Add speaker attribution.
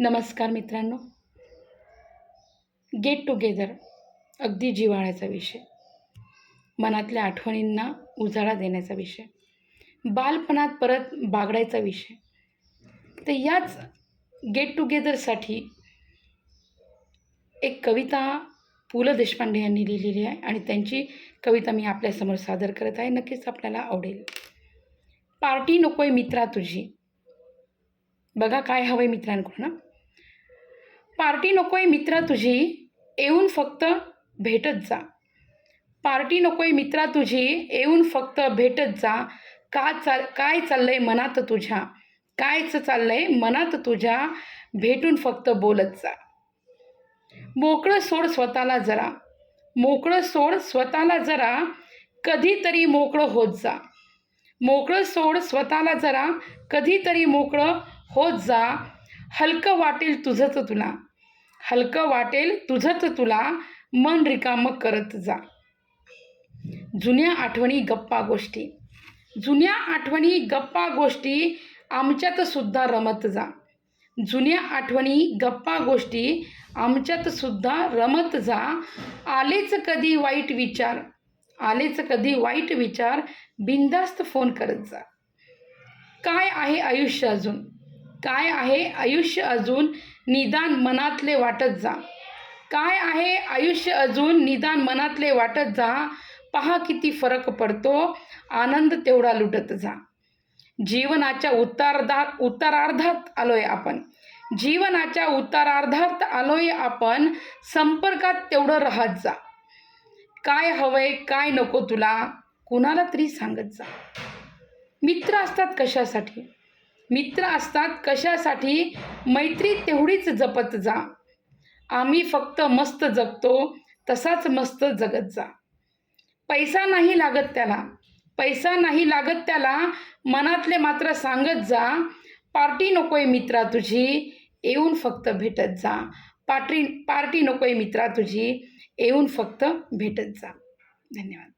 Speaker 1: नमस्कार मित्रांनो. Get together अगदी जिव्हाळ्याचा विषय. मनातल्या आठवणींना उजाळा देण्याचा विषय. बालपणात परत बागडायचा विषय. तर याच गेट टुगेदरसाठी एक कविता पु. ल. देशपांडे यांनी लिहिलेली आहे आणि त्यांची कविता मी आपल्यासमोर सादर करत आहे. नक्कीच आपल्याला आवडेल. पार्टी नकोय मित्रा तुझी. बघा काय हवं आहे मित्रांकडून पार्टी नकोय मित्रा तुझी येऊन फक्त भेटत जा. पार्टी नकोय मित्रा तुझी येऊन फक्त भेटत जा. का चाल काय चाललंय मनात तुझ्या? कायच चाललंय मनात तुझ्या? भेटून फक्त बोलत जा. मोकळं सोड स्वतःला जरा. मोकळं सोड स्वतःला जरा. कधीतरी मोकळं होत जा. मोकळं सोड स्वतःला जरा. कधीतरी मोकळं होत जा. हलकं वाटेल तुझंच तुला. हलकं वाटेल तुझंच तुला मन रिकामं करत जा. जुन्या आठवणी गप्पा गोष्टी. जुन्या आठवणी गप्पा गोष्टी आमच्यात सुद्धा रमत जा. जुन्या आठवणी गप्पा गोष्टी आमच्यात सुद्धा रमत जा. आलेच कधी वाईट विचार आलेच कधी वाईट विचार बिंदास्त फोन करत जा. काय आहे आयुष्य अजून? काय आहे आयुष्य अजून निदान मनातले वाटत जा. काय आहे आयुष्य अजून निदान मनातले वाटत जा. पहा किती फरक पडतो. आनंद तेवढा लुटत जा. जीवनाच्या उत्तरार्धात उत्तरार्धात आलोय आपण. जीवनाच्या उत्तरार्धात आलोय आपण. संपर्कात तेवढं राहत जा. काय हवंय काय नको तुला कुणाला तरी सांगत जा. मित्र असतात कशासाठी? मित्र असतात कशासाठी? मैत्री तेवढीच जपत जा. आम्ही फक्त मस्त जगतो तसाच मस्त जगत जा. पैसा नाही लागत त्याला. पैसा नाही लागत त्याला मनातले मात्र सांगत जा पार्टी नकोय मित्रा तुझी येऊन फक्त भेटत जा. पार्टी पार्टी नकोय मित्रा तुझी येऊन फक्त भेटत जा. धन्यवाद.